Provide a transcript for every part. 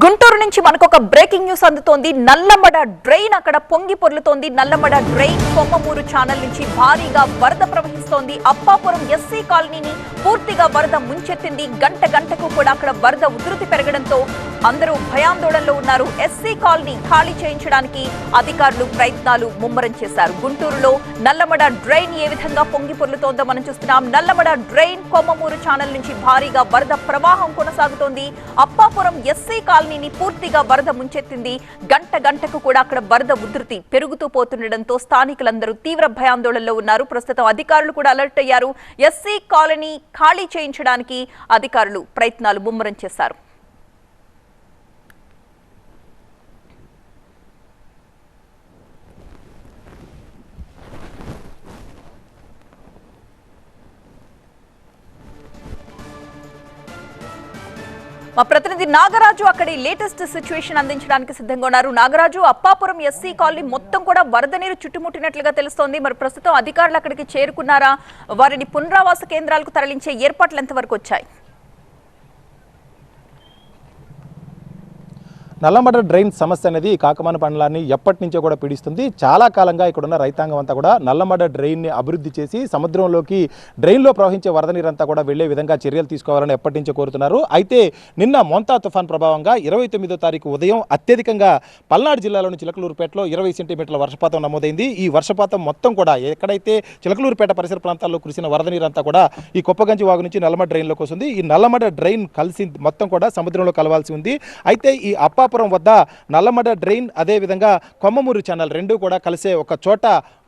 గుంటూరు నుంచి మనకు ఒక బ్రేకింగ్ న్యూస్ అందుతోంది. నల్లమడ డ్రైన్ అక్కడ పొంగి పొర్లుతోంది. నల్లమడ డ్రైన్ కొమ్మమూరు ఛానల్ నుంచి భారీగా వరద ప్రవహిస్తోంది. అప్పాపురం ఎస్సీ కాలనీని పూర్తిగా వరద ముంచెత్తింది. గంట గంటకు కూడా అక్కడ వరద ఉధృతి పెరగడంతో అందరూ భయాందోళనలో ఉన్నారు. ఎస్సీ కాలనీ ఖాళీ చేయించడానికి అధికారులు ప్రయత్నాలు ముమ్మరం చేశారు. గుంటూరులో నల్లమడ డ్రైన్ ఏ విధంగా పొంగి పొర్లుతోందో మనం చూస్తున్నాం. నల్లమడ డ్రైన్ కొమ్మమూరు ఛానల్ నుంచి భారీగా వరద ప్రవాహం కొనసాగుతోంది. అప్పాపురం ఎస్సీ కాలనీని పూర్తిగా వరద ముంచెత్తింది. గంట గంటకు కూడా అక్కడ వరద ఉధృతి పెరుగుతూ పోతుండటంతో స్థానికులందరూ తీవ్ర భయాందోళనలో ఉన్నారు. ప్రస్తుతం అధికారులు కూడా అలర్ట్ అయ్యారు. ఎస్సీ కాలనీ ఖాళీ చేయించడానికి అధికారులు ప్రయత్నాలు ముమ్మరం చేశారు. మా ప్రతినిధి నాగరాజు అక్కడి లేటెస్ట్ సిచ్యువేషన్ అందించడానికి సిద్ధంగా ఉన్నారు. నాగరాజు అప్పాపురం ఎస్సీ కాలనీ మొత్తం కూడా వరద నీరు చుట్టుముట్టినట్లుగా తెలుస్తోంది. మరి ప్రస్తుతం అధికారులు అక్కడికి చేరుకున్నారా? వారిని పునరావాస కేంద్రాలకు తరలించే ఏర్పాట్లు ఎంతవరకు వచ్చాయి? నల్లమడ డ్రైన్ సమస్య అనేది కాకమాన పండ్లాన్ని ఎప్పటి నుంచో కూడా పీడిస్తుంది. చాలా కాలంగా ఇక్కడ ఉన్న రైతాంగం అంతా కూడా నల్లమడ డ్రైన్ని అభివృద్ధి చేసి సముద్రంలోకి డ్రైన్లో ప్రవహించే వరద నీరంతా కూడా వెళ్ళే విధంగా చర్యలు తీసుకోవాలని ఎప్పటి నుంచో కోరుతున్నారు. అయితే నిన్న మొంతా తుఫాన్ ప్రభావంగా ఇరవై తొమ్మిదో తారీఖు ఉదయం అత్యధికంగా పల్నాడు జిల్లాలోని చిలకలూరుపేటలో ఇరవై సెంటీమీటర్ల వర్షపాతం నమోదైంది. ఈ వర్షపాతం మొత్తం కూడా ఎక్కడైతే చిలకలూరుపేట పరిసర ప్రాంతాల్లో కురిసిన వరద నీరంతా కూడా ఈ కుప్పగంజి వాగు నుంచి నల్లమడ డ్రైన్లోకి వస్తుంది. ఈ నల్లమడ డ్రైన్ కలిసి మొత్తం కూడా సముద్రంలో కలవాల్సి ఉంది. అయితే ఈ వద్ద నల్లమడ డ్రైన్ అదేవిధంగా కొమ్మమూరు ఛానల్ రెండు కూడా కలిసే ఒక చోట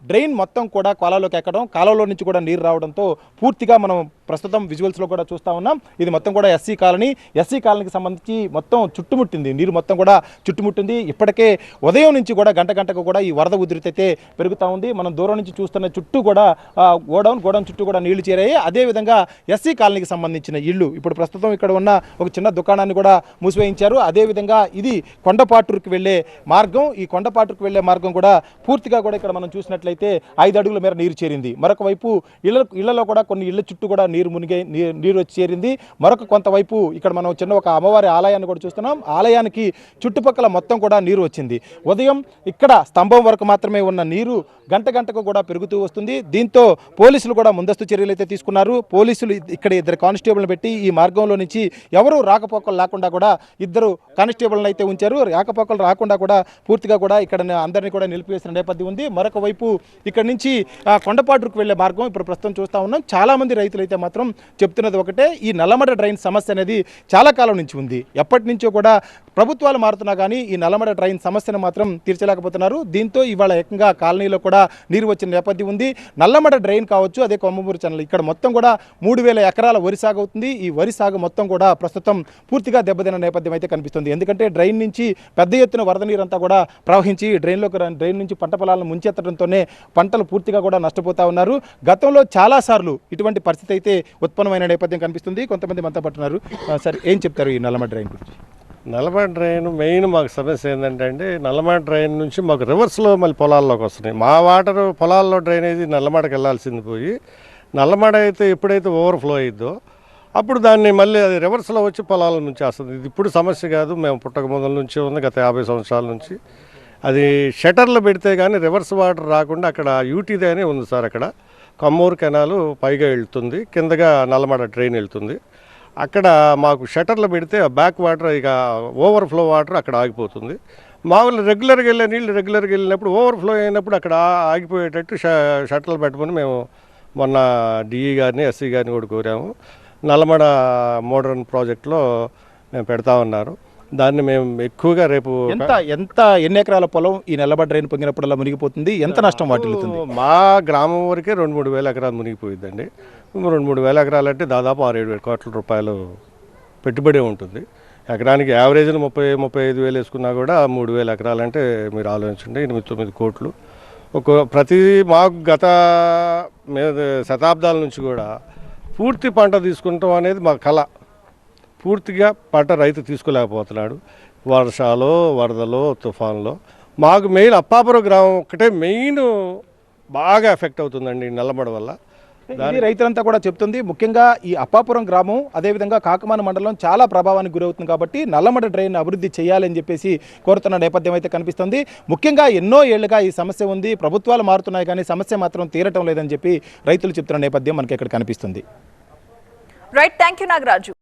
డ్రైన్ మొత్తం కూడా కాలంలోకి ఎక్కడం కాలంలో నుంచి కూడా నీరు రావడంతో పూర్తిగా మనం ప్రస్తుతం విజువల్స్లో కూడా చూస్తూ ఉన్నాం. ఇది మొత్తం కూడా ఎస్సీ కాలనీ. ఎస్సీ కాలనీకి సంబంధించి మొత్తం చుట్టుముట్టింది. నీరు మొత్తం కూడా చుట్టుముట్టింది. ఇప్పటికే ఉదయం నుంచి కూడా గంట గంటకు కూడా ఈ వరద ఉధృతి అయితే పెరుగుతూ ఉంది. మనం దూరం నుంచి చూస్తున్న చుట్టూ కూడా గోడౌన్ గోడౌన్ చుట్టూ కూడా నీళ్ళు చేరాయి. అదేవిధంగా ఎస్సీ కాలనీకి సంబంధించిన ఇల్లు. ఇప్పుడు ప్రస్తుతం ఇక్కడ ఉన్న ఒక చిన్న దుకాణాన్ని కూడా మూసివేయించారు. అదేవిధంగా ఇది కొండపాటూరుకి వెళ్ళే మార్గం. ఈ కొండపాటూరుకి వెళ్ళే మార్గం కూడా పూర్తిగా కూడా ఇక్కడ మనం చూసినట్లయితే అయితే ఐదు అడుగుల మేర నీరు చేరింది. మరొక వైపు ఇళ్ళ ఇళ్ళలో కూడా కొన్ని ఇళ్ళ చుట్టూ కూడా నీరు మునిగే నీరు వచ్చి చేరింది. మరొక కొంతవైపు ఇక్కడ మనం చిన్న ఒక అమ్మవారి ఆలయాన్ని కూడా చూస్తున్నాం. ఆలయానికి చుట్టుపక్కల మొత్తం కూడా నీరు వచ్చింది. ఉదయం ఇక్కడ స్తంభం వరకు మాత్రమే ఉన్న నీరు గంట గంటకు కూడా పెరుగుతూ వస్తుంది. దీంతో పోలీసులు కూడా ముందస్తు చర్యలు అయితే తీసుకున్నారు. పోలీసులు ఇక్కడ ఇద్దరు కానిస్టేబుల్ని పెట్టి ఈ మార్గంలో నుంచి ఎవరు రాకపోకలు లేకుండా కూడా ఇద్దరు కానిస్టేబుల్ని అయితే ఉంచారు. రాకపోకలు రాకుండా కూడా పూర్తిగా కూడా ఇక్కడ అందరినీ కూడా నిలిపివేసిన నేపథ్యం ఉంది. మరొక వైపు ఇక్కడ నుంచి కొండపాటుకు వెళ్ళే మార్గం ఇప్పుడు ప్రస్తుతం చూస్తూ ఉన్నాం. చాలా మంది రైతులు అయితే మాత్రం చెప్తున్నది ఒకటే ఈ నల్లమడ డ్రైన్ సమస్య అనేది చాలా కాలం నుంచి ఉంది. ఎప్పటి నుంచో కూడా ప్రభుత్వాలు మారుతున్నా కానీ ఈ నల్లమడ డ్రైన్ సమస్యను మాత్రం తీర్చలేకపోతున్నారు. దీంతో ఇవాళ ఏకంగా కాలనీలో కూడా నీరు వచ్చిన నేపథ్యం ఉంది. నల్లమడ డ్రైన్ కావచ్చు అదే కొమ్మమూరు ఛానల్ ఇక్కడ మొత్తం కూడా మూడు వేల ఎకరాల వరి సాగు అవుతుంది. ఈ వరి సాగు మొత్తం కూడా ప్రస్తుతం పూర్తిగా దెబ్బతిన్న నేపథ్యం అయితే కనిపిస్తుంది. ఎందుకంటే డ్రైన్ నుంచి పెద్ద ఎత్తున వరద నీరంతా కూడా ప్రవహించి డ్రైన్లోకి డ్రైన్ నుంచి పంట పొలాలను ముంచెత్తడంతోనే పంటలు పూర్తిగా కూడా నష్టపోతా ఉన్నారు. గతంలో చాలాసార్లు ఇటువంటి పరిస్థితి అయితే ఉత్పన్నమైన నేపథ్యం కనిపిస్తుంది. కొంతమంది మంత పట్టున్నారు సరే ఏం చెప్తారు ఈ నల్లమ డ్రైన్ గురించి? నల్లమ డ్రైన్ మెయిన్ మాకు సమస్య ఏంటంటే అండి నల్లమడ డ్రైన్ నుంచి మాకు రివర్స్లో మళ్ళీ పొలాల్లోకి వస్తున్నాయి. మా వాటర్ పొలాల్లో డ్రైనేజీ నల్లమడకి వెళ్ళాల్సింది పోయి నల్లమడ అయితే ఎప్పుడైతే ఓవర్ఫ్లో అయ్యిద్దో అప్పుడు దాన్ని మళ్ళీ అది రివర్స్లో వచ్చి పొలాల నుంచి వస్తుంది. ఇది ఇప్పుడు సమస్య కాదు. మేము పుట్టక మొదల నుంచి ఉంది గత యాభై సంవత్సరాల నుంచి. అది షటర్లు పెడితే కానీ రివర్స్ వాటర్ రాకుండా అక్కడ యూటీదే అని ఉంది సార్ అక్కడ. కమ్మూరు కెనాలు పైగా వెళ్తుంది. కిందగా నల్లమడ ట్రైన్ వెళ్తుంది. అక్కడ మాకు షటర్లు పెడితే ఆ బ్యాక్ వాటర్ ఇక ఓవర్ఫ్లో వాటర్ అక్కడ ఆగిపోతుంది. మామూలు రెగ్యులర్గా వెళ్ళే నీళ్ళు రెగ్యులర్గా వెళ్ళినప్పుడు ఓవర్ఫ్లో అయినప్పుడు అక్కడ ఆగిపోయేటట్టు ష షటర్లు పెట్టమని మేము మొన్న డిఈ గారిని ఎస్సీ గారిని కూడా కోరాము. నల్లమడ మోడర్న్ ప్రాజెక్ట్లో మేము పెడతా ఉన్నారు. దాన్ని మేము ఎక్కువగా రేపు ఎంత ఎంత ఎన్ని ఎకరాల పొలం ఈ నల్లబడ్డ డ్రైన్ పొంగినప్పుడల్లా మునిగిపోతుంది? ఎంత నష్టం వాటిల్లుతుంది? మా గ్రామం వరకే రెండు మూడు వేల ఎకరాలు మునిగిపోయిందండి రెండు మూడు వేల ఎకరాలు అంటే దాదాపు ఆరు ఏడు వేల కోట్ల రూపాయలు పెట్టుబడి ఉంటుంది. ఎకరానికి యావరేజ్ని ముప్పై ముప్పై ఐదు వేలు వేసుకున్నా కూడా మూడు వేల ఎకరాలు అంటే మీరు ఆలోచించండి ఎనిమిది తొమ్మిది కోట్లు. ఒక ప్రతి మాకు గత శతాబ్దాల నుంచి కూడా పూర్తి పంట తీసుకుంటాం అనేది మా కళ. పూర్తిగా పంట రైతు తీసుకోలేకపోతున్నాడు. వర్షాలు వరదలు తుఫాన్లో. మాకు మెయిన్ అప్పాపురం గ్రామం ఒక్కటే మెయిన్ బాగా ఎఫెక్ట్ అవుతుందండి నల్లమడ వల్ల. ఇది రైతులంతా కూడా చెప్తుంది ముఖ్యంగా ఈ అప్పాపురం గ్రామం అదేవిధంగా కాకమాన మండలం చాలా ప్రభావానికి గురవుతుంది కాబట్టి నల్లమడ డ్రైన్ అభివృద్ధి చేయాలని చెప్పేసి కోరుతున్న నేపథ్యం అయితే కనిపిస్తుంది. ముఖ్యంగా ఎన్నో ఏళ్ళుగా ఈ సమస్య ఉంది ప్రభుత్వాలు మారుతున్నాయి కానీ సమస్య మాత్రం తీరటం లేదని చెప్పి రైతులు చెప్తున్న నేపథ్యం మనకి ఇక్కడ కనిపిస్తుంది. Right thank you Nagaraju.